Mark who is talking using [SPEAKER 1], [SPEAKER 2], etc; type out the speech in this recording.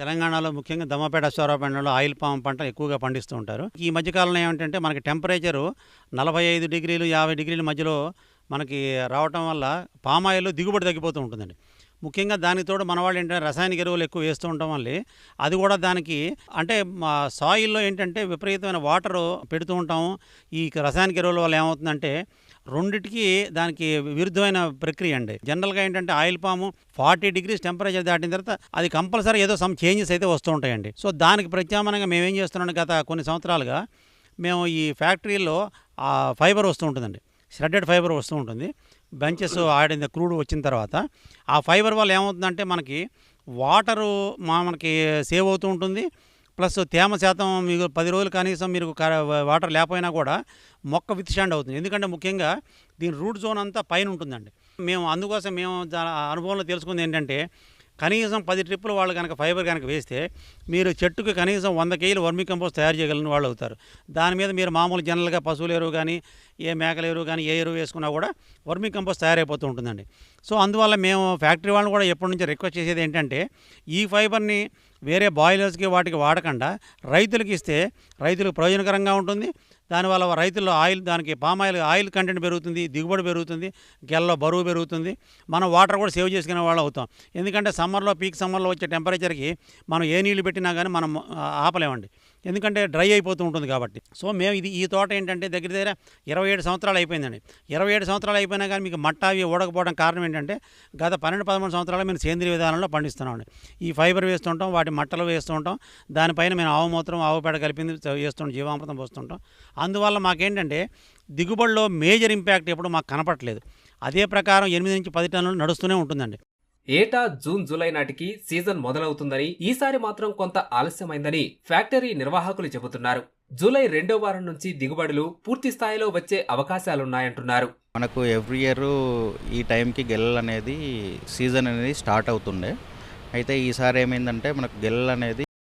[SPEAKER 1] తెలంగాణలో ముఖ్యంగా Dammapeta సోరాపేటలో oil palm పంట ఎక్కువగా పండిస్తూ ఉంటారు. ఈ మధ్యకాలంలో ఏమిటంటే మనకి టెంపరేచరు నలభై ఐదు డిగ్రీలు యాభై డిగ్రీల మధ్యలో మనకి రావటం వల్ల పామాయిల్ దిగుబడి తగ్గిపోతూ ఉంటుందండి. ముఖ్యంగా దానికి తోడు మన వాళ్ళు ఏంటంటే రసాయనిక ఎరువులు ఎక్కువ వేస్తూ ఉండటం వల్ల అది కూడా దానికి అంటే మా సాయిల్లో ఏంటంటే విపరీతమైన వాటర్ పెడుతూ ఉంటాము. ఈ రసాయనిక ఎరువుల వల్ల ఏమవుతుందంటే రెండిటికి దానికి విరుద్ధమైన ప్రక్రియ అండి. జనరల్గా ఏంటంటే ఆయిల్ పాము ఫార్టీ డిగ్రీస్ టెంపరేచర్ దాటిన తర్వాత అది కంపల్సరీ ఏదో సమ్ చేంజెస్ అయితే వస్తూ ఉంటాయండి. సో దానికి ప్రత్యామ్నాయంగా మేము ఏం చేస్తున్నాం గత కొన్ని సంవత్సరాలుగా మేము ఈ ఫ్యాక్టరీలో ఫైబర్ వస్తూ ఉంటుందండి. ష్రెడెడ్ ఫైబర్ వస్తూ ఉంటుంది. బెంచెస్ ఆడిన క్రూడ్ వచ్చిన తర్వాత ఆ ఫైబర్ వల్ల ఏమవుతుందంటే మనకి వాటరు మా మనకి సేవ్ అవుతూ ఉంటుంది. ప్లస్ తేమ శాతం మీకు పది రోజులు కనీసం మీరు క- వాటర్ లేకపోయినా కూడా మొక్క విత్ స్టాండ్ అవుతుంది. ఎందుకంటే ముఖ్యంగా దీని రూట్ జోన్ అంతా పైన ఉంటుందండి. మేము అందుకోసం మేము ఆ అనుభవంలో తెలుసుకుంది ఏంటంటే కనీసం పది ట్రిప్పులు వాళ్ళు కనుక ఫైబర్ కనుక వేస్తే మీరు చెట్టుకు కనీసం వంద కేజీలు వర్మి కంపోస్ట్ తయారు చేయగలిగిన వాళ్ళు అవుతారు. దాని మీద మీరు మామూలు జనరల్గా పశువుల ఎరువు కానీ ఏ మేకల ఎరువు కానీ ఏ ఎరువు వేసుకున్నా కూడా వర్మి కంపోస్ట్ తయారైపోతూ ఉంటుందండి. సో అందువల్ల మేము ఫ్యాక్టరీ వాళ్ళని కూడా ఎప్పటి నుంచి రిక్వెస్ట్ చేసేది ఏంటంటే ఈ ఫైబర్ని వేరే బాయిలర్స్కి వాటికి వాడకుండా రైతులకు ఇస్తే రైతులకు ప్రయోజనకరంగా ఉంటుంది. దానివల్ల రైతుల్లో ఆయిల్ దానికి పామ్ ఆయిల్ ఆయిల్ కంటెంట్ పెరుగుతుంది దిగుబడి పెరుగుతుంది గెల్లో బరువు పెరుగుతుంది. మనం వాటర్ కూడా సేవ్ చేసుకునే వాళ్ళు అవుతాం. ఎందుకంటే సమ్మర్లో పీక్ సమ్మర్లో వచ్చే టెంపరేచర్కి మనం ఏ నీళ్ళు పెట్టినా కానీ మనం ఆపలేమండి. ఎందుకంటే డ్రై అయిపోతూ ఉంటుంది కాబట్టి. సో మేము ఇది ఈ తోట ఏంటంటే దగ్గర దగ్గర ఇరవై ఏడు సంవత్సరాలు అయిపోయిందండి. ఇరవై ఏడు సంవత్సరాలు అయిపోయినా కానీ మీకు మట్ట అవి ఊడకపోవడం కారణం ఏంటంటే గత పన్నెండు పదమూడు సంవత్సరాలు మేము సేంద్రియ విధానంలో పండిస్తున్నామండి. ఈ ఫైబర్ వేస్తుంటాం వాటి మట్టలు వేస్తుంటాం దానిపైన మేము ఆవు మూత్రం ఆవు పేడ కలిపింది వేస్తుంటాం జీవామృతం పోస్తుంటాం. అందువల్ల మాకేంటంటే దిగుబడిలో మేజర్ ఇంపాక్ట్ ఎప్పుడు మాకు కనపట్లేదు అదే ప్రకారం ఎనిమిది నుంచి పది టన్నులు నడుస్తూనే ఉంటుందండి.
[SPEAKER 2] ఏటా జూన్ జూలై నాటికి సీజన్ మొదలవుతుందని ఈసారి మాత్రం కొంత ఆలస్యమైందని ఫ్యాక్టరీ నిర్వాహకులు చెబుతున్నారు. జూలై రెండో వారం నుంచి దిగుబడులు పూర్తి స్థాయిలో వచ్చే అవకాశాలున్నాయంటున్నారు.
[SPEAKER 3] మనకు ఎవ్రీ ఇయర్ ఈ టైంకి గెల్ అనేది సీజన్ అనేది స్టార్ట్ అవుతుండే. అయితే ఈసారి ఏమైందంటే మనకు గెల్ అనేది